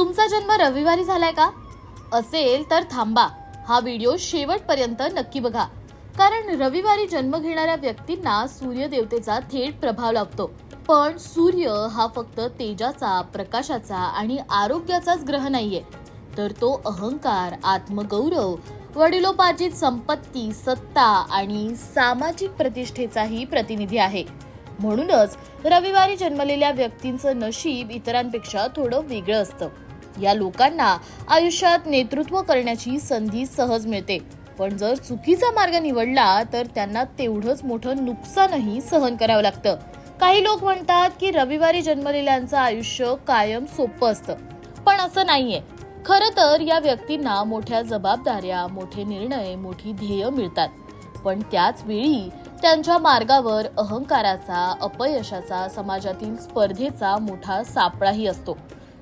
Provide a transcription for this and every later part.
तुमचा जन्म रविवारी झालाय का? असेल तर थांबा. हा व्हिडिओ शेवटपर्यंत नक्की बघा. कारण रविवारी जन्म घेणाऱ्या व्यक्तींना सूर्यदेवतेचा थेट प्रभाव लागतो. पण सूर्य हा फक्त तेजाचा प्रकाशाचा आणि आरोग्याचाच ग्रह नाहीये. तर तो अहंकार आत्मगौरव वडिलोपार्जित संपत्ती सत्ता आणि सामाजिक प्रतिष्ठेचाही प्रतिनिधी आहे. म्हणूनच रविवारी जन्मलेल्या व्यक्तींचं नशीब इतरांपेक्षा थोडं वेगळं असतं. या लोकांना आयुष्यात नेतृत्व करण्याची संधी सहज मिळते. पण जर चुकीचा मार्ग निवडला तर त्यांना तेवढंच मोठं नुकसानही सहन करावं लागतं. काही लोक म्हणतात की रविवारी जन्मलेल्यांचं आयुष्य कायम सोपं असतं. पण असं नाहीये. खरं तर या व्यक्तींना मोठ्या जबाबदाऱ्या मोठे निर्णय मोठी ध्येय मिळतात. पण त्याच वेळी त्यांच्या मार्गावर अहंकाराचा अपयशाचा समाजातील स्पर्धेचा मोठा सापळाही असतो.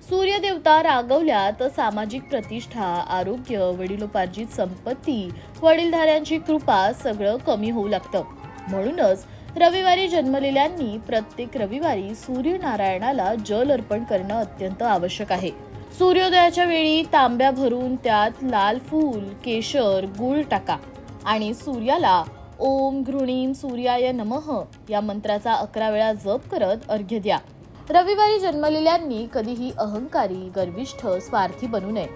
सूर्यदेवता रागवल्या तर सामाजिक प्रतिष्ठा आरोग्य वडिलोपार्जित संपत्ती वडीलधाऱ्यांची कृपा सगळं कमी होऊ लागतं. म्हणूनच रविवारी जन्मलेल्यांनी प्रत्येक रविवारी सूर्यनारायणाला जल अर्पण करणं अत्यंत आवश्यक आहे. सूर्योदयाच्या वेळी तांब्या भरून त्यात लाल फूल केशर गुळ टाका आणि सूर्याला ओम घृणीम सूर्याय नमः या मंत्राचा अकरा वेळा जप करत अर्घ्य द्या. रविवारी जन्मलेल्यांनी कधीही अहंकारी गर्विष्ठ स्वार्थी बनू नये.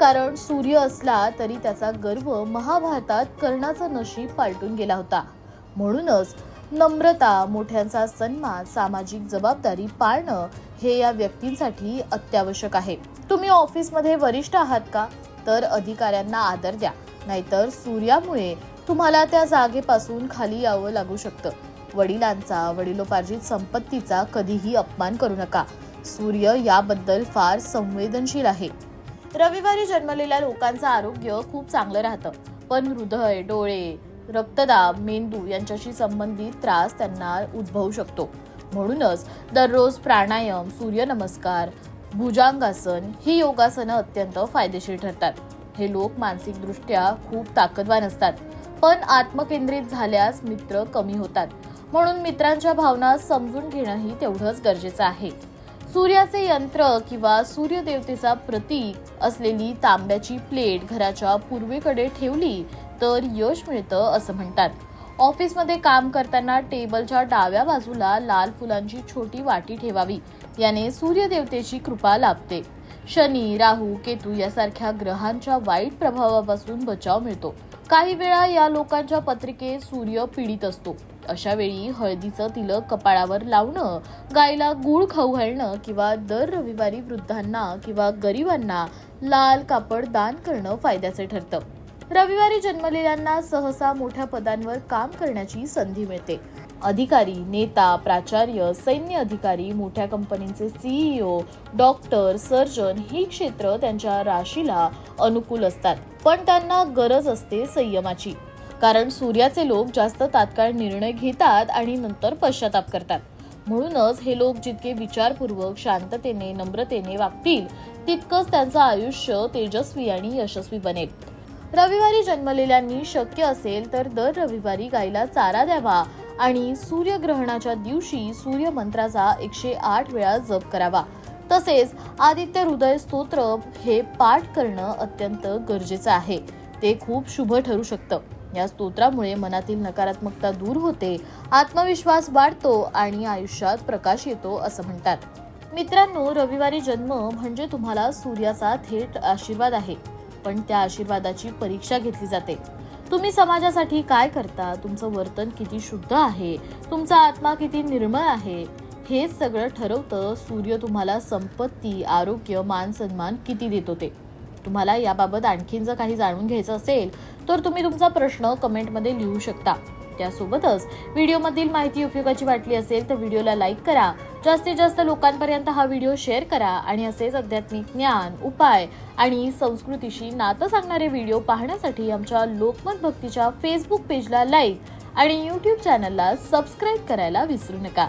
कारण सूर्य असला तरी त्याचा गर्व महाभारतात कर्णाचं नशीब पालटून गेला होता. म्हणूनच नम्रता मोठ्यांचा सन्मान सामाजिक जबाबदारी पाळणं हे या व्यक्तींसाठी अत्यावश्यक आहे. तुम्ही ऑफिसमध्ये वरिष्ठ आहात का? तर अधिकाऱ्यांना आदर द्या. नाहीतर सूर्यामुळे तुम्हाला त्या जागेपासून खाली यावं लागू शकतं. वडिलांचा वडिलोपार्जित संपत्तीचा कधीही अपमान करू नका. सूर्य याबद्दल फार संवेदनशील आहे. रविवारी जन्मलेल्या लोकांचं आरोग्य खूप चांगलं राहतं. पण हृदय डोळे रक्तदाब मेंदू यांच्याशी संबंधित त्रास त्यांना उद्भवू शकतो. म्हणूनच दररोज प्राणायाम सूर्यनमस्कार भुजांगासन ही योगासनं अत्यंत फायदेशीर ठरतात. हे लोक मानसिकदृष्ट्या खूप ताकदवान असतात. पण आत्मकेंद्रित झाल्यास मित्र कमी होतात. म्हणून मित्रांच्या भावना समजून घेणंही तेवढंच गरजेचं आहे. सूर्याचे यंत्र किंवा सूर्यदेवतेचा प्रतीक असलेली तांब्याची प्लेट घराच्या पूर्वेकडे ठेवली तर यश मिळतं असं म्हणतात. ऑफिसमध्ये काम करताना टेबलच्या डाव्या बाजूला लाल फुलांची छोटी वाटी ठेवावी. याने सूर्यदेवतेची कृपा लाभते. शनी राहू केतू यासारख्या ग्रहांच्या वाईट प्रभावापासून बचाव मिळतो. काही वेळा या लोकांच्या पत्रिकेत सूर्य पीडित असतो. अशा वेळी हळदीचं तिलक कपाळावर लावणं गायला गूळ खाऊ घालणं किंवा दर रविवारी वृद्धांना किंवा गरिबांना लाल कापड दान करणं फायद्याचे ठरतं. रविवारी जन्मलेल्यांना सहसा मोठ्या पदांवर काम करण्याची संधी मिळते. अधिकारी नेता प्राचार्य सैन्य अधिकारी मोठ्या कंपनीचे सीईओ डॉक्टर सर्जन ही क्षेत्र त्यांच्या राशीला अनुकूल असतात पण त्यांना गरज असते संयमाची. कारण सूर्याचे लोक जास्त तात्काळ निर्णय घेतात आणि नंतर पश्चाताप करतात. म्हणूनच हे लोक जितके विचारपूर्वक शांततेने नम्रतेने वागतील तितकंच त्यांचं आयुष्य तेजस्वी आणि यशस्वी बनेल. रविवारी जन्मलेल्यांनी शक्य असेल तर दर रविवारी गायीला चारा द्यावा आणि सूर्यग्रहणाच्या दिवशी सूर्यमंत्राचा एकशे आठ वेळा जप करावा. तसेच आदित्य हृदय स्तोत्र हे पाठ करणं अत्यंत गरजेचं आहे. ते खूप शुभ ठरू शकतं. या स्तोत्रामुळे मनातील नकारात्मकता दूर होते आत्मविश्वास वाढतो आणि आयुष्यात प्रकाश येतो असं म्हणतात. मित्रांनो रविवारी जन्म म्हणजे तुम्हाला सूर्याचा थेट आशीर्वाद आहे. पण त्या आशीर्वादाची परीक्षा घेतली जाते. तुम्ही समाजासाठी काय करता? तुमचं वर्तन किती शुद्ध आहे? तुमचा आत्मा किती निर्मळ आहे? हे सगळं ठरवतं सूर्य तुम्हाला संपत्ती आरोग्य मान सन्मान किती देतो ते तुम्हाला याबाबत आणखीन जर काही जाणून घ्यायचं असेल तर तुम्ही तुमचा प्रश्न कमेंटमध्ये लिहू शकता. त्यासोबतच व्हिडिओमधील माहिती उपयोगाची वाटली असेल तर व्हिडिओला लाईक करा. जास्तीत जास्त लोकांपर्यंत हा व्हिडिओ शेअर करा आणि असेच आध्यात्मिक ज्ञान उपाय आणि संस्कृतीशी नातं सांगणारे व्हिडिओ पाहण्यासाठी आमच्या लोकमत भक्तीच्या फेसबुक पेजला लाईक आणि यूट्यूब चॅनलला सबस्क्राईब करायला विसरू नका.